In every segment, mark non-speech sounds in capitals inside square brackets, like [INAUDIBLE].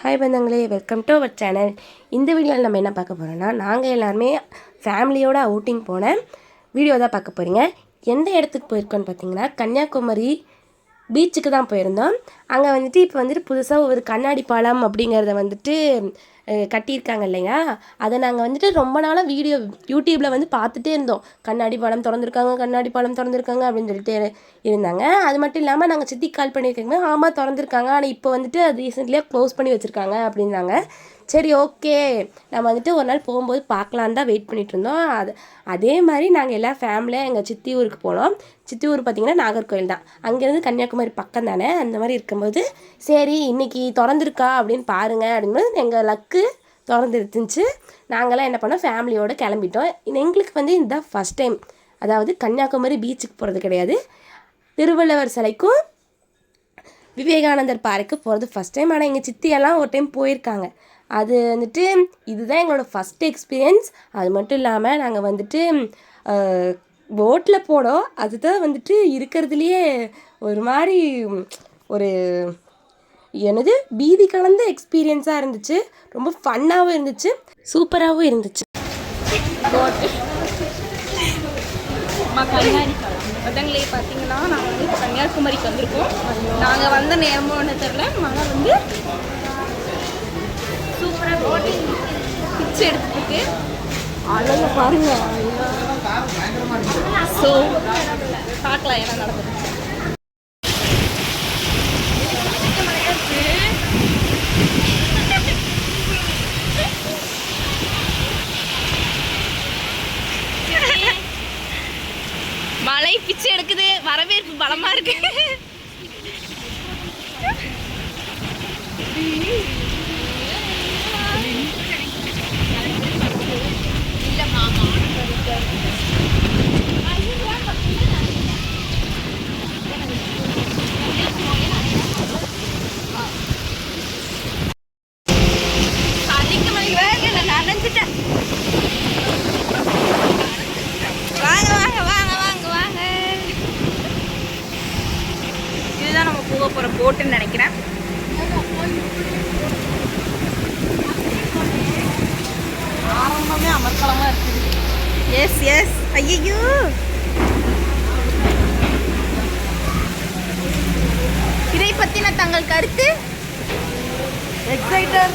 Hi பந்தங்களே welcome to our channel இந்த வீடியோவில் நம்ம என்ன பார்க்க போகிறோம்னா நாங்கள் எல்லாருமே ஃபேமிலியோட அவுட்டிங் போன வீடியோ தான் பார்க்க போகிறீங்க எந்த இடத்துக்கு போயிருக்கோன்னு பார்த்தீங்கன்னா கன்னியாகுமரி பீச்சுக்கு தான் போயிருந்தோம். அங்கே வந்துட்டு இப்போ வந்துட்டு புதுசாக ஒரு கண்ணாடி பாலம் அப்படிங்கிறத வந்துட்டு கட்டியிருக்காங்க இல்லையா? அதை நாங்கள் வந்துட்டு ரொம்ப நாளாக வீடியோ யூடியூப்பில் வந்து பார்த்துட்டே இருந்தோம். கண்ணாடி பாலம் திறந்துருக்காங்க கண்ணாடி பாலம் திறந்துருக்காங்க அப்படின்னு சொல்லிட்டு இருந்தாங்க. அது மட்டும் இல்லாமல் நாங்கள் சித்தி கால் பண்ணியிருக்கோங்க ஆமாம் திறந்துருக்காங்க. ஆனால் இப்போ வந்துட்டு அது ரீசெண்ட்லியாக க்ளோஸ் பண்ணி வச்சுருக்காங்க அப்படின்னாங்க. சரி ஓகே. நம்ம வந்துட்டு ஒரு நாள் போகும்போது பார்க்கலான்னு தான் வெயிட் பண்ணிட்டு இருந்தோம். அது அதே மாதிரி நாங்கள் எல்லா ஃபேமிலியாக எங்கள் சித்தி ஊருக்கு போனோம். சித்தி ஊர் பார்த்திங்கன்னா நாகர்கோவில் தான். அங்கேருந்து கன்னியாகுமரி பக்கம் தானே? அந்த மாதிரி இருக்கும்போது சரி இன்னைக்கு திறந்துருக்கா? அப்படின்னு பாருங்க. அப்படிங்கும்போது எங்கள் லக்கு திறந்துருந்துச்சு. நாங்களாம் என்ன பண்ணோம்? ஃபேமிலியோடு கிளம்பிட்டோம். எங்களுக்கு வந்து இதுதான் ஃபஸ்ட் டைம் அதாவது கன்னியாகுமரி பீச்சுக்கு போகிறது கிடையாது. திருவள்ளுவர் சிலைக்கும் விவேகானந்தர் பார்க்கு போகிறது ஃபஸ்ட் டைம் ஆனால் எங்கள் சித்தியெல்லாம் ஒரு டைம் போயிருக்காங்க. அது வந்துட்டு இதுதான் எங்களோட ஃபஸ்ட் எக்ஸ்பீரியன்ஸ் அது மட்டும் இல்லாமல் நாங்கள் வந்துட்டு போட்டில் போனோம். அதுதான் வந்துட்டு இருக்கிறதுலையே ஒரு மாதிரி ஒரு எனது பீதி கலந்த எக்ஸ்பீரியன்ஸாக இருந்துச்சு. ரொம்ப ஃபன்னாகவும் இருந்துச்சு. சூப்பராகவும் இருந்துச்சு. அம்மா பதங்களே பார்த்தீங்கன்னா நாங்கள் வந்து கன்னியாகுமரிக்கு வந்திருக்கோம். நாங்கள் வந்த நேரமும் ஒன்று தெரில மழை வந்து பிச்சு எடுத்துட்டு அழக பாருங்க. ஸோ பார்க்கலாம் என்ன நடக்குது மழை பிச்சு எடுக்குது வரவேற்பு பலமா இருக்கு அதிக மணி வேக நான் நனைஞ்சிட்டேன் வாங்க வாங்க வாங்க வாங்க வாங்க இதுதான் நம்ம போக போகிற போட்டுன்னு நினைக்கிறேன் ஆரம்பமே அமர்க்கலமாக இருக்குது எஸ் எஸ் ஐயோ இதை பற்றின தங்கள் எக்ஸைட்டர்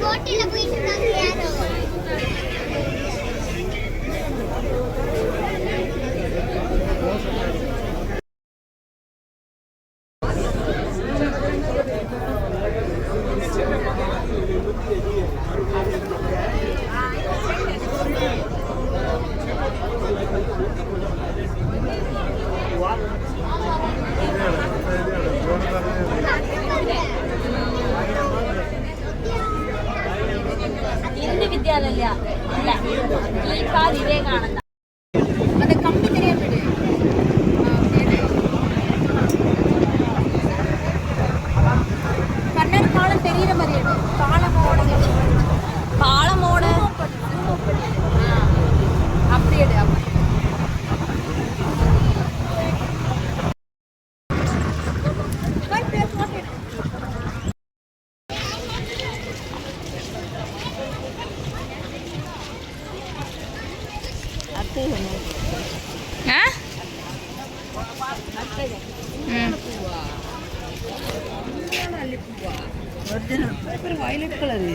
போட்டியில போயிட்டு இருந்தாங்க யாரோ இந்து வித்யாலயா இல்ல கீதா வயலட் கலரு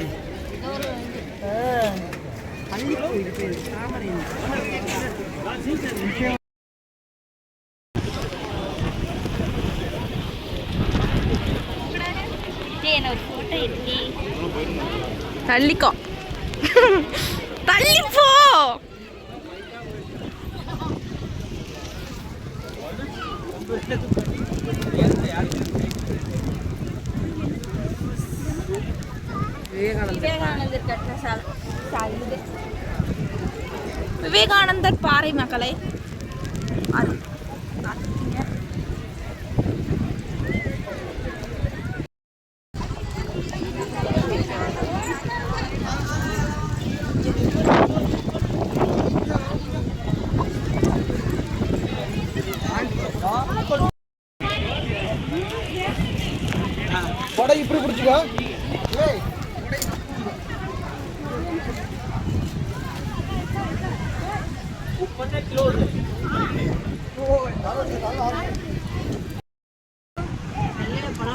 மல்லிப்பூ இது தாமரை என்ன ஒரு தள்ளிக்கோ. விவேகானந்தர் கட்டின சாலை விவேகானந்தர் பாறை மக்களை அது-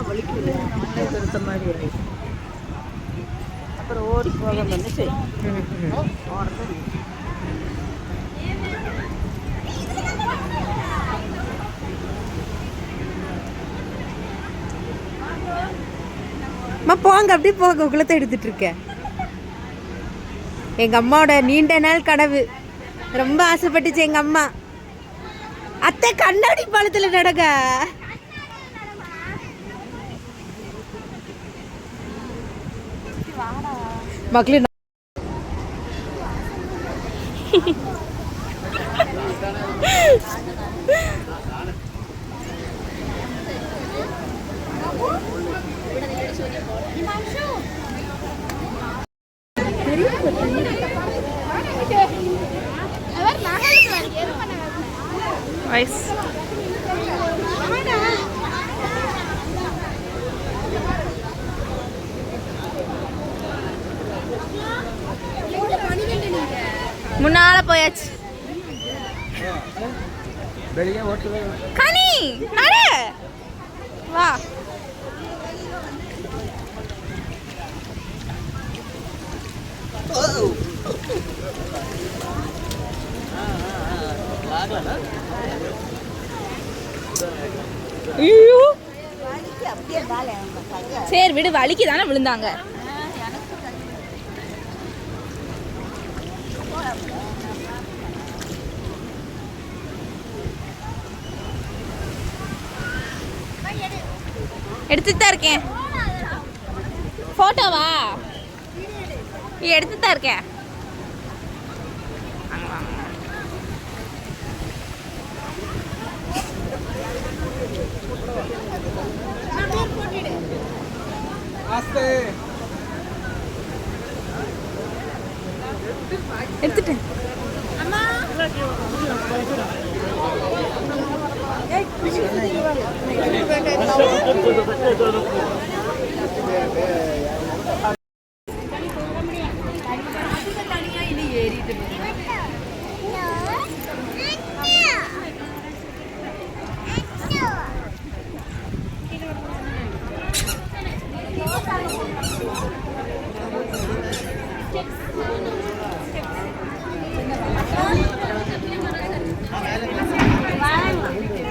திருத்த மாதிரி வலிக்கும் அப்புறம் ஓடி போக வந்து சரி ஓடுறது அம்மா போங்க. அப்படி போங்க. குளத்தை எடுத்துட்டு இருக்கேன். எங்க அம்மாவோட நீண்ட நாள் கனவு. ரொம்ப ஆசைப்பட்டுச்சு எங்க அம்மா. அத்தை கண்ணாடி பாலத்தில் நடக்க. ಮಕ್ಳಿನ [LAUGHS] சரி விடு வலிக்கு தானே விழுந்தாங்க. எடுத்துட்டு தான் இருக்கேன். போட்டோவா எடுத்துட்டு தான் இருக்கேன். എടുത്തിട്ട്.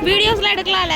வீடியோஸ்லாம் எடுக்கலாம்ல?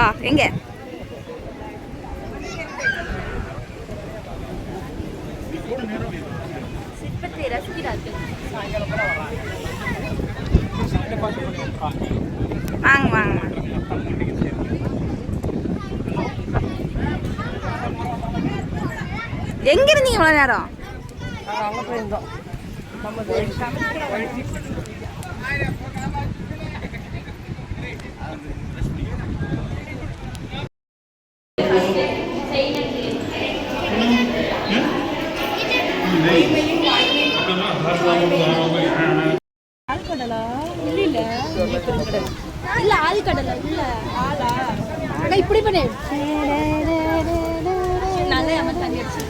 வராங்களா எங்க? வாங்க வாங்க எங்க இருந்தீங்க இவ்வளோ நேரம் இல்ல ஆழ்கடல இல்ல ஆளா ஆனா இப்படி பண்ணு நல்லா நம்ம தண்ணி அடிச்சு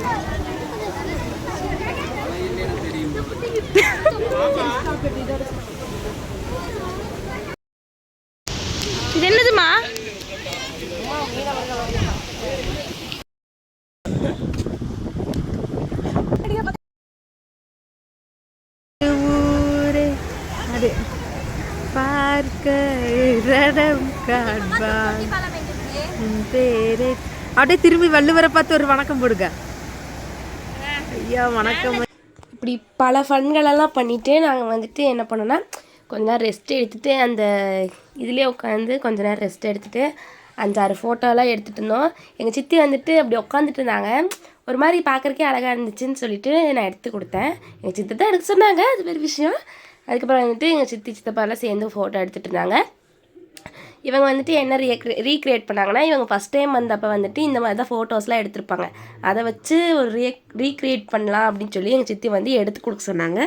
இது என்னதுமா ஊரே அது பார்க்க ரதம் காண்பான் உன் பேரே. அப்படியே திரும்பி வள்ளுவரை பார்த்து ஒரு வணக்கம் போடுங்க. ஐயா வணக்கம். இப்படி பல ஃபன்களெல்லாம் பண்ணிவிட்டு நாங்கள் வந்துட்டு என்ன பண்ணோன்னா கொஞ்ச நேரம் ரெஸ்ட் எடுத்துகிட்டு அந்த இதுலேயே உட்காந்து கொஞ்ச நேரம் ரெஸ்ட் எடுத்துகிட்டு அஞ்சாறு ஃபோட்டோலாம் எடுத்துகிட்டு இருந்தோம். எங்கள் சித்தி வந்துட்டு அப்படி உட்காந்துட்டு இருந்தாங்க. ஒரு மாதிரி பார்க்குறக்கே அழகாக இருந்துச்சுன்னு சொல்லிட்டு நான் எடுத்து கொடுத்தேன். எங்கள் சித்தி தான் எடுக்க சொன்னாங்க அது பெரிய விஷயம். அதுக்கப்புறம் வந்துட்டு எங்கள் சித்தி சித்தப்பாலாம் சேர்ந்து ஃபோட்டோ எடுத்துகிட்டு இருந்தாங்க. இவங்க வந்துட்டு என்ன ரீக்ரி ரீக்ரியேட் பண்ணாங்கன்னா இவங்க ஃபஸ்ட் டைம் வந்தப்போ வந்துட்டு இந்த மாதிரி தான் ஃபோட்டோஸ்லாம் எடுத்திருப்பாங்க. அதை வச்சு ஒரு ரீ ரீக்ரியேட் பண்ணலாம் அப்படின்னு சொல்லி எங்கள் சித்தி வந்து எடுத்து கொடுக்க சொன்னாங்க.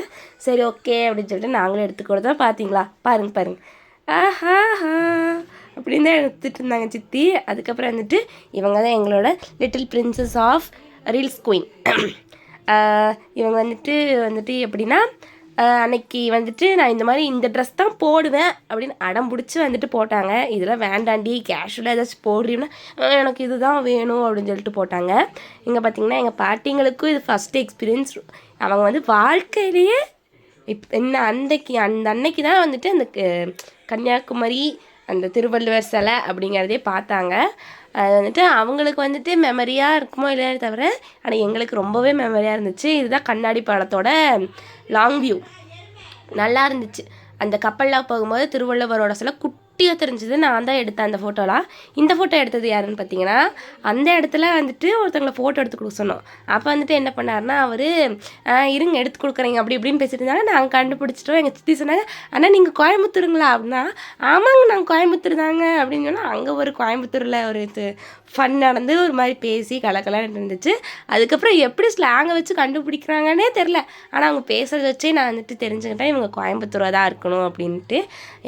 சரி ஓகே அப்படின்னு சொல்லிட்டு நாங்களும் எடுத்து கொடுத்தோம். பார்த்தீங்களா பாருங்க பாருங்க. ஆஹாஹா! அப்படின்னு தான் எடுத்துட்டு இருந்தாங்க சித்தி. அதுக்கப்புறம் வந்துட்டு இவங்க தான் எங்களோட little princess of reels queen இவங்க வந்துட்டு வந்துட்டு எப்படின்னா அன்னைக்கு வந்துட்டு நான் இந்த மாதிரி இந்த ட்ரெஸ் தான் போடுவேன் அப்படின்னு அடம் பிடிச்சி வந்துட்டு போட்டாங்க. இதெல்லாம் வேண்டாண்டி கேஷுவலாக ஏதாச்சும் போடுறீங்கன்னா எனக்கு எனக்கு இதுதான் வேணும் அப்படின்னு சொல்லிட்டு போட்டாங்க. இங்கே பார்த்தீங்கன்னா எங்கள் பாட்டிங்களுக்கும் இது ஃபஸ்ட்டு எக்ஸ்பீரியன்ஸ் அவங்க வந்து வாழ்க்கையிலேயே இப் என்ன அன்னைக்கு அந்த அன்னைக்கு தான் வந்துட்டு அந்த கன்னியாகுமரி அந்த திருவள்ளுவர் சிலை அப்படிங்கிறதே பார்த்தாங்க. அது வந்துட்டு அவங்களுக்கு வந்துட்டு மெமரியாக இருக்குமோ இல்லையா தவிர ஆனால் எங்களுக்கு ரொம்பவே மெமரியாக இருந்துச்சு. இதுதான் கண்ணாடி படத்தோட லாங் வியூ நல்லா இருந்துச்சு. அந்த கப்பல்லாம் போகும்போது திருவள்ளுவரோட சிலை குட்டியாக தெரிஞ்சது. நான் தான் எடுத்தேன் அந்த ஃபோட்டோலாம் இந்த ஃபோட்டோ எடுத்தது யாருன்னு பார்த்தீங்கன்னா அந்த இடத்துல வந்துட்டு ஒருத்தவங்களை ஃபோட்டோ எடுத்து கொடுக்க சொன்னோம். அப்போ வந்துட்டு என்ன பண்ணாருன்னா அவர் இருங்க எடுத்து கொடுக்குறீங்க அப்படி இப்படின்னு பேசிட்டு இருந்தாங்க. நாங்கள் கண்டுபிடிச்சிட்டோம். எங்கள் சித்தி சொன்னாங்க ஆனால் நீங்கள் கோயம்புத்தூருங்களா? அப்படின்னா ஆமாங்க நாங்கள் கோயம்புத்தூர் தாங்க. அப்படின்னு சொன்னால் அங்கே ஒரு கோயம்புத்தூரில் ஒரு இது ஃபன் நடந்து ஒரு மாதிரி பேசி கலக்கலான்னு இருந்துச்சு. அதுக்கப்புறம் எப்படி ஸ்லாங்கை வச்சு கண்டுபிடிக்கிறாங்கன்னே தெரில ஆனால் அவங்க பேசுகிறத வச்சே நான் வந்துட்டு தெரிஞ்சுக்கிட்டேன். இவங்க கோயம்புத்தூராக தான் இருக்கணும் அப்படின்ட்டு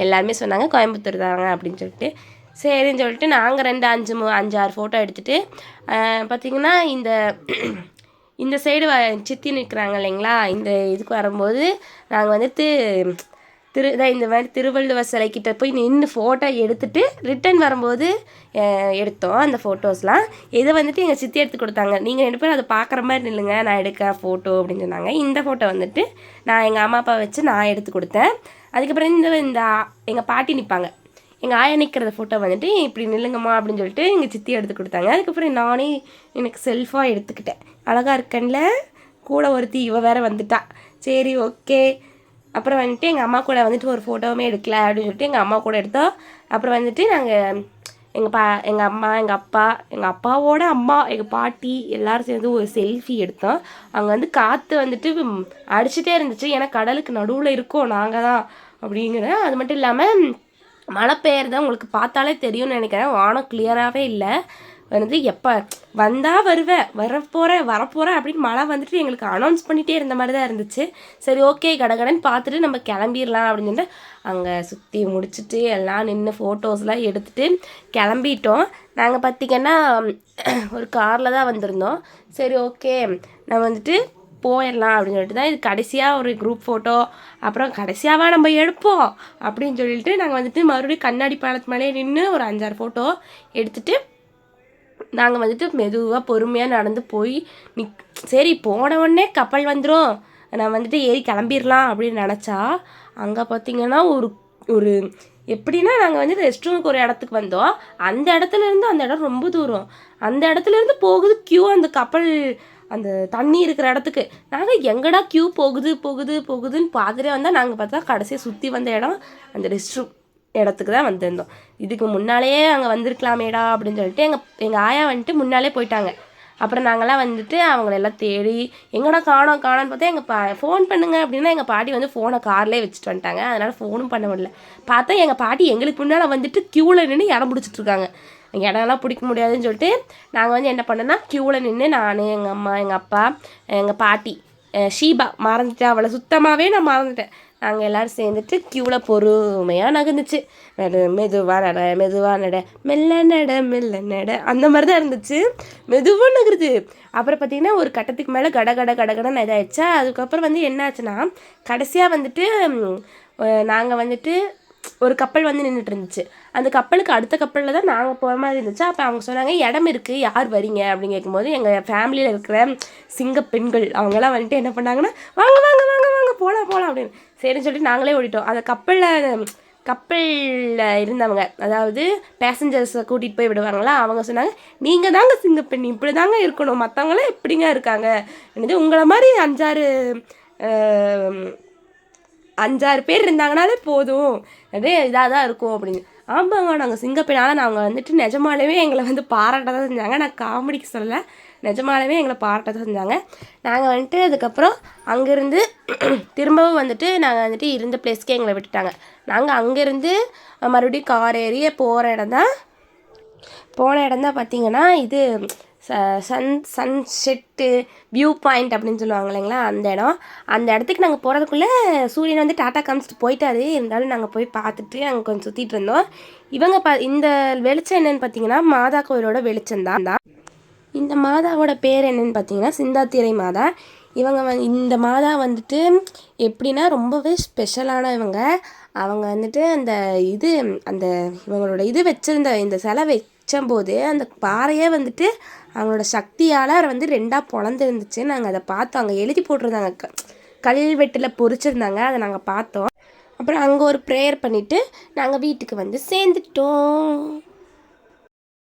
எல்லாருமே சொன்னாங்க. கோயம்புத்தூர் தாங்க அப்படின்னு சொல்லிட்டு. சரின்னு சொல்லிட்டு நாங்கள் ரெண்டு அஞ்சு மூ அஞ்சாறு ஃபோட்டோ எடுத்துகிட்டு பார்த்திங்கன்னா இந்த இந்த சைடு வ சித்தி நிற்கிறாங்க இல்லைங்களா? இந்த இதுக்கு வரும்போது நாங்கள் வந்துட்டு திரு இதான் இந்த மாதிரி திருவள்ளுவர் சிலைக்கிட்ட போய் நின்று ஃபோட்டோ எடுத்துட்டு ரிட்டன் வரும்போது எடுத்தோம் அந்த ஃபோட்டோஸ்லாம் இதை வந்துட்டு எங்கள் சித்தி எடுத்து கொடுத்தாங்க. நீங்கள் ரெண்டு பேரும் அதை பார்க்குற மாதிரி நில்லுங்க நான் எடுக்க ஃபோட்டோ அப்படின்னு சொன்னாங்க. இந்த ஃபோட்டோ வந்துட்டு நான் எங்கள் அம்மா அப்பா வச்சு நான் எடுத்து கொடுத்தேன். அதுக்கப்புறம் இந்த இந்த எங்கள் பாட்டி நிற்பாங்க எங்கள் ஆயா நிற்கிறத ஃபோட்டோ வந்துட்டு இப்படி நில்லுங்கம்மா அப்படின்னு சொல்லிட்டு எங்கள் சித்தி எடுத்து கொடுத்தாங்க. அதுக்கப்புறம் நானே எனக்கு செல்ஃபாக எடுத்துக்கிட்டேன். அழகாக இருக்கேன்ல? கூட ஒருத்தி இவ வேற வந்துட்டா. சரி ஓகே அப்புறம் வந்துட்டு எங்கள் அம்மா கூட வந்துட்டு ஒரு ஃபோட்டோவுமே எடுக்கல அப்படின்னு சொல்லிட்டு எங்கள் அம்மா கூட எடுத்தோம். அப்புறம் வந்துட்டு நாங்கள் எங்கள் பா எங்கள் அம்மா எங்கள் அப்பா எங்கள் அப்பாவோட அம்மா எங்கள் பாட்டி எல்லோரும் சேர்ந்து ஒரு செல்ஃபி எடுத்தோம். அங்கே வந்து காற்று வந்துட்டு அடிச்சுட்டே இருந்துச்சு. ஏன்னா கடலுக்கு நடுவில் இருக்கோம் நாங்கள் தான் அப்படிங்கிற. அது மட்டும் இல்லாமல் மழை பெய்யறது உங்களுக்கு பார்த்தாலே தெரியும்னு நினைக்கிறேன். வானம் கிளியராகவே இல்லை. வந்து எப்போ வந்தால் வருவேன் வரப்போகிறேன் வரப்போகிறேன் அப்படின்னு மழை வந்துட்டு எங்களுக்கு அனௌன்ஸ் பண்ணிகிட்டே இருந்த மாதிரி தான் இருந்துச்சு. சரி ஓகே கடகடன்னு பார்த்துட்டு நம்ம கிளம்பிடலாம் அப்படின்னு சொல்லிட்டு அங்கே சுற்றி முடிச்சுட்டு எல்லாம் நின்று ஃபோட்டோஸ்லாம் எடுத்துட்டு கிளம்பிட்டோம். நாங்கள் பார்த்திங்கன்னா ஒரு காரில் தான் வந்திருந்தோம். சரி ஓகே நான் வந்துட்டு போயிடலாம் அப்படின்னு சொல்லிட்டு தான் இது கடைசியாக ஒரு குரூப் ஃபோட்டோ அப்புறம் கடைசியாவா நம்ம எடுப்போம் அப்படின்னு சொல்லிட்டு நாங்கள் வந்துட்டு மறுபடியும் கண்ணாடி பாலத்து மேலே நின்று ஒரு அஞ்சாறு ஃபோட்டோ எடுத்துட்டு நாங்கள் வந்துட்டு மெதுவாக பொறுமையாக நடந்து போய் நிக் சரி போன உடனே கப்பல் வந்துடும் நான் வந்துட்டு ஏறி கிளம்பிடலாம் அப்படின்னு நினச்சா அங்கே பார்த்தீங்கன்னா ஒரு ஒரு எப்படின்னா நாங்கள் வந்து ரெஸ்ட் ரூமுக்கு ஒரு இடத்துக்கு வந்தோம். அந்த இடத்துல இருந்து அந்த இடம் ரொம்ப தூரம். அந்த இடத்துல இருந்து போகுது க்யூ அந்த கப்பல் அந்த தண்ணி இருக்கிற இடத்துக்கு. நாங்கள் எங்கடா க்யூ போகுது போகுது போகுதுன்னு பார்த்துட்டே வந்தால் நாங்கள் பார்த்தா கடைசியாக சுற்றி வந்த இடம் அந்த ரெஸ்ட் ரூம் இடத்துக்கு தான் வந்திருந்தோம். இதுக்கு முன்னாலேயே அங்கே வந்திருக்கலாமேடா அப்படின்னு சொல்லிட்டு எங்கள் எங்கள் ஆயா வந்துட்டு முன்னாலே போயிட்டாங்க. அப்புறம் நாங்கள்லாம் வந்துட்டு அவங்களெல்லாம் தேடி எங்கடா காணோம் காணோன்னு பார்த்தா எங்கள் பா ஃபோன் பண்ணுங்க அப்படின்னா எங்கள் பாட்டி வந்து ஃபோனை கார்லேயே வச்சுட்டு வந்துட்டாங்க. அதனால் ஃபோனும் பண்ண முடியல. பார்த்தா எங்கள் பாட்டி எங்களுக்கு முன்னால் வந்துட்டு க்யூவில் நின்று இடம் பிடிச்சிட்டு இடம்லாம் பிடிக்க முடியாதுன்னு சொல்லிட்டு நாங்கள் வந்து என்ன பண்ணோன்னா க்யூவில் நின்று நான் எங்கள் அம்மா எங்கள் அப்பா எங்கள் பாட்டி ஷீபா மறந்துட்டேன் அவளை சுத்தமாகவே நான் மறந்துட்டேன். நாங்கள் எல்லோரும் சேர்ந்துட்டு க்யூவில் பொறுமையாக நகர்ந்துச்சு. நடு மெதுவாக நட மெதுவாக நட மெல்ல நட மெல்ல நட. அந்த மாதிரி தான் இருந்துச்சு. மெதுவாக நகருது. அப்புறம் பார்த்திங்கன்னா ஒரு கட்டத்துக்கு மேலே கட கட கடகடன்னு இதாகிடுச்சா அதுக்கப்புறம் வந்து என்னாச்சுன்னா கடைசியாக வந்துட்டு நாங்கள் வந்துட்டு ஒரு கப்பல் வந்து நின்றுட்டு இருந்துச்சு அந்த கப்பலுக்கு அடுத்த கப்பலில் தான் நாங்கள் போகிற மாதிரி இருந்துச்சு. அப்போ அவங்க சொன்னாங்க இடம் இருக்குது யார் வரீங்க? அப்படின்னு கேட்கும்போது எங்கள் ஃபேமிலியில் இருக்கிற சிங்க பெண்கள் அவங்கெல்லாம் வந்துட்டு என்ன பண்ணாங்கன்னா வாங்க வாங்க வாங்க வாங்க போகலாம் போகலாம் அப்படின்னு. சரின்னு சொல்லிட்டு நாங்களே ஓடிட்டோம். அந்த கப்பலில் கப்பலில் இருந்தவங்க அதாவது பேசஞ்சர்ஸை கூட்டிகிட்டு போய் விடுவாங்களா அவங்க சொன்னாங்க நீங்கள் தாங்க சிங்கப்பெண் இப்படி தாங்க இருக்கணும். மற்றவங்களாம் எப்படிங்க இருக்காங்க? என்னது உங்களை மாதிரி அஞ்சாறு அஞ்சாறு பேர் இருந்தாங்கனாலே போதும். அப்படியே இதாக தான் இருக்கும் அப்படின்னு. ஆமாங்க நாங்கள் சிங்கப்பெண்ணால் நாங்கள் வந்துட்டு நிஜமாலுமே எங்களை வந்து பாராட்ட தான் செஞ்சாங்க. நான் காமெடிக்கு சொல்லலை. நிஜமாலுமே எங்களை பாராட்ட தான் செஞ்சாங்க. நாங்கள் வந்துட்டு அதுக்கப்புறம் அங்கேருந்து [CLEARS THROAT] திரும்பவும் வந்துட்டு நாங்கள் வந்துட்டு இருந்த பிளேஸ்க்கே எங்களை விட்டுட்டாங்க. நாங்கள் அங்கேருந்து மறுபடியும் கார் ஏறிய போகிற இடம் தான். போன இடம் தான் பார்த்தீங்கன்னா இது ச சன் சன்செட்டு வியூ பாயிண்ட் அப்படின்னு சொல்லுவாங்க இல்லைங்களா அந்த இடம். அந்த இடத்துக்கு நாங்கள் போகிறதுக்குள்ளே சூரியன் வந்து டாட்டா காமிச்சிட்டு போயிட்டாரு. இருந்தாலும் நாங்கள் போய் பார்த்துட்டு அங்கே கொஞ்சம் சுற்றிட்டு இருந்தோம். இவங்க பா இந்த வெளிச்சம் என்னென்னு பார்த்தீங்கன்னா மாதா கோயிலோட வெளிச்சம் தான். இந்த மாதாவோட பேர் என்னன்னு பார்த்தீங்கன்னா சிந்தாத்திரை மாதா. இவங்க வந் இந்த மாதா வந்துட்டு எப்படின்னா ரொம்பவே ஸ்பெஷலான இவங்க. அவங்க வந்துட்டு அந்த இது அந்த இவங்களோட இது வச்சிருந்த இந்த சிலை வச்சம்போது அந்த பாறையே வந்துட்டு அவங்களோட சக்தியால் வந்து ரெண்டாக பொழந்துருந்துச்சு. நாங்கள் அதை பார்த்தோம். அங்கே எழுதி போட்டிருந்தாங்க. க கல்வெட்டில் பொறிச்சிருந்தாங்க. அதை நாங்கள் பார்த்தோம். அப்புறம் அங்கே ஒரு ப்ரேயர் பண்ணிவிட்டு நாங்கள் வீட்டுக்கு வந்து சேர்ந்துட்டோம்.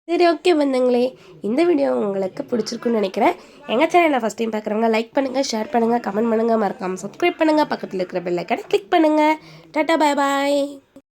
சரி ஓகே வந்தங்களே. இந்த வீடியோ உங்களுக்கு பிடிச்சிருக்குன்னு நினைக்கிறேன். எங்கள் சேனலில் ஃபஸ்ட் டைம் பார்க்குறவங்க லைக் பண்ணுங்கள் ஷேர் பண்ணுங்கள் கமெண்ட் பண்ணுங்கள் மறக்காமல் சப்ஸ்கிரைப் பண்ணுங்கள் பக்கத்தில் இருக்கிற பெல்லைக்கான கிளிக் பண்ணுங்கள் டாட்டா பாய் பாய்